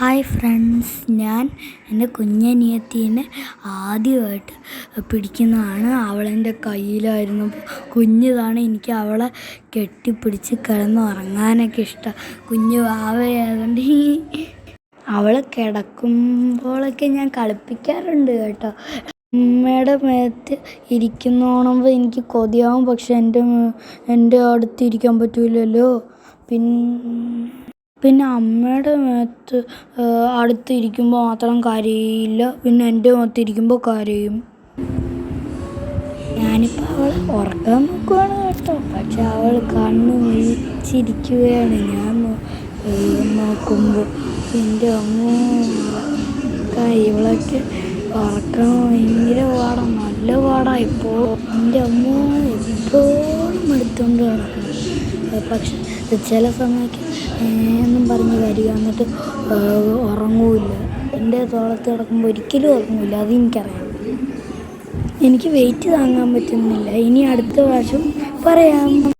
Hi friends ഞാൻ എന്റെ കുഞ്ഞനിയത്തീനെ ആദ്യമായിട്ട് പിടിക്കുന്നതാണ്. അവളെന്റെ കയ്യിലായിരുന്നു. കുഞ്ഞിതാണ് എനിക്ക് അവളെ കെട്ടിപ്പിടിച്ച് കിടന്ന് ഉറങ്ങാനൊക്കെ ഇഷ്ടം. കുഞ്ഞു ആവയായതുകൊണ്ട് അവൾ കിടക്കുമ്പോഴൊക്കെ ഞാൻ കളിപ്പിക്കാറുണ്ട് കേട്ടോ. അമ്മയുടെ മേത്ത് ഇരിക്കുന്നോണുമ്പോൾ എനിക്ക് കൊതിയാവും. പക്ഷെ എന്റെ എന്റെ അടുത്ത് ഇരിക്കാൻ പറ്റൂലല്ലോ. പിന്നെ പിന്നെ അമ്മയുടെ മേത്ത് അടുത്ത് ഇരിക്കുമ്പോൾ മാത്രം കരയില്ല പിന്നെ എന്റെ മേത്ത് ഇരിക്കുമ്പോൾ കരയും. ഞാനിപ്പോൾ അവളെ ഉറക്കാൻ നോക്കുവാണ് കേട്ടോ. പക്ഷെ അവൾ കണ്ണു വിളിച്ചിരിക്കുകയാണ്. ഞാൻ നോക്കുമ്പോൾ എന്റെ അമ്മ ഇവളൊക്കെ ഉറക്കാൻ ഭയങ്കര പാടാണ് നല്ല പാടാണ് ഇപ്പോൾ എന്റെ അമ്മ എപ്പോഴും എടുത്തുകൊണ്ട് നടക്കുന്നത് പക്ഷെ ചില സമയത്ത് എന്നും പറഞ്ഞ് വരിക. എന്നിട്ട് ഉറങ്ങൂല്ല. ഉറങ്ങൂല എന്റെ തോളത്ത് കിടക്കുമ്പോൾ ഒരിക്കലും ഉറങ്ങൂല അതെനിക്കറിയാം എനിക്ക് വെയിറ്റ് താങ്ങാൻ പറ്റുന്നില്ല. ഇനി അടുത്ത പ്രാവശ്യം പറയാം.